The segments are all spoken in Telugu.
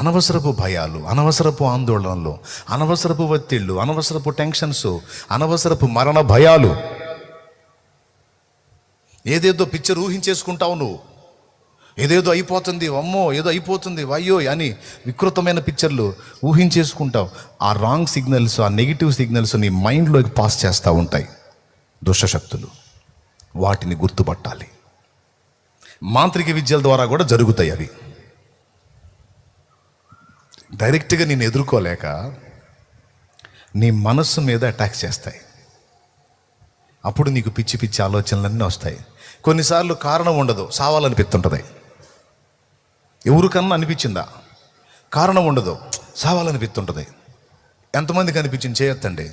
అనవసరపు భయాలు అనవసరపు ఆందోళనలు అనవసరపు ఒత్తిళ్ళు అనవసరపు టెన్షన్స్ అనవసరపు మరణ భయాలు. ఏదేదో పిక్చర్ ఊహించేసుకుంటావు నువ్వు. ఏదేదో అయిపోతుంది అమ్మో ఏదో అయిపోతుంది అయ్యో అని వికృతమైన పిక్చర్లు ఊహించేసుకుంటావు. ఆ రాంగ్ సిగ్నల్స్ ఆ నెగిటివ్ సిగ్నల్స్ నీ మైండ్లోకి పాస్ చేస్తూ ఉంటాయి దుష్టశక్తులు. వాటిని గుర్తుపట్టాలి. మాంత్రిక విద్యల ద్వారా కూడా జరుగుతాయి అవి. డైరెక్ట్గా నేను ఎదుర్కోలేక నీ మనస్సు మీద అటాక్ చేస్తాయి. అప్పుడు నీకు పిచ్చి పిచ్చి ఆలోచనలన్నీ వస్తాయి. కొన్నిసార్లు కారణం ఉండదు సావాలనిపిస్తుంటుంది. ఎవరికన్నా అనిపించిందా? కారణం ఉండదు సావాలనిపిస్తుంటుంది. ఎంతమందికి అనిపించింది చేయొద్దండి?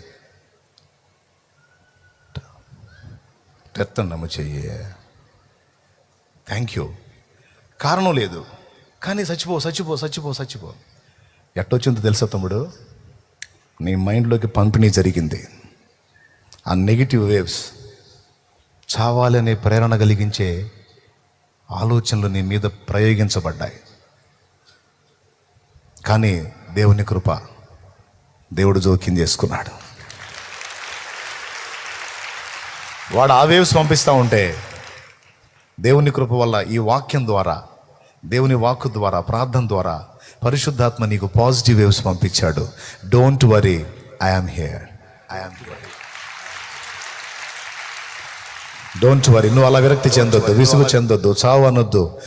ఎత్తండి అమ్మ చెయ్యి. థ్యాంక్ యూ కారణం లేదు. కానీ చచ్చిపో చచ్చిపో చచ్చిపో చచ్చిపో. ఎట్టొచ్చిందో తెలుసా తమ్ముడు? నీ మైండ్లోకి పంపిణీ జరిగింది. ఆ నెగిటివ్ వేవ్స్ చావాలనే ప్రేరణ కలిగించే ఆలోచనలు నీ మీద ప్రయోగించబడ్డాయి. కానీ దేవుని కృప దేవుడు జోక్యం చేసుకున్నాడు. వాడు ఆ వేవ్స్ పంపిస్తూ ఉంటే దేవుని కృప వల్ల ఈ వాక్యం ద్వారా దేవుని వాక్కు ద్వారా ప్రార్థన ద్వారా పరిశుద్ధాత్మ నీకు పాజిటివ్ వేవ్స్ పంపించాడు. Don't worry I am here I am here don't worry నువ్వు అలా విరక్తి చెందొద్దు విసుగు చెందొద్దు చావు అనొద్దు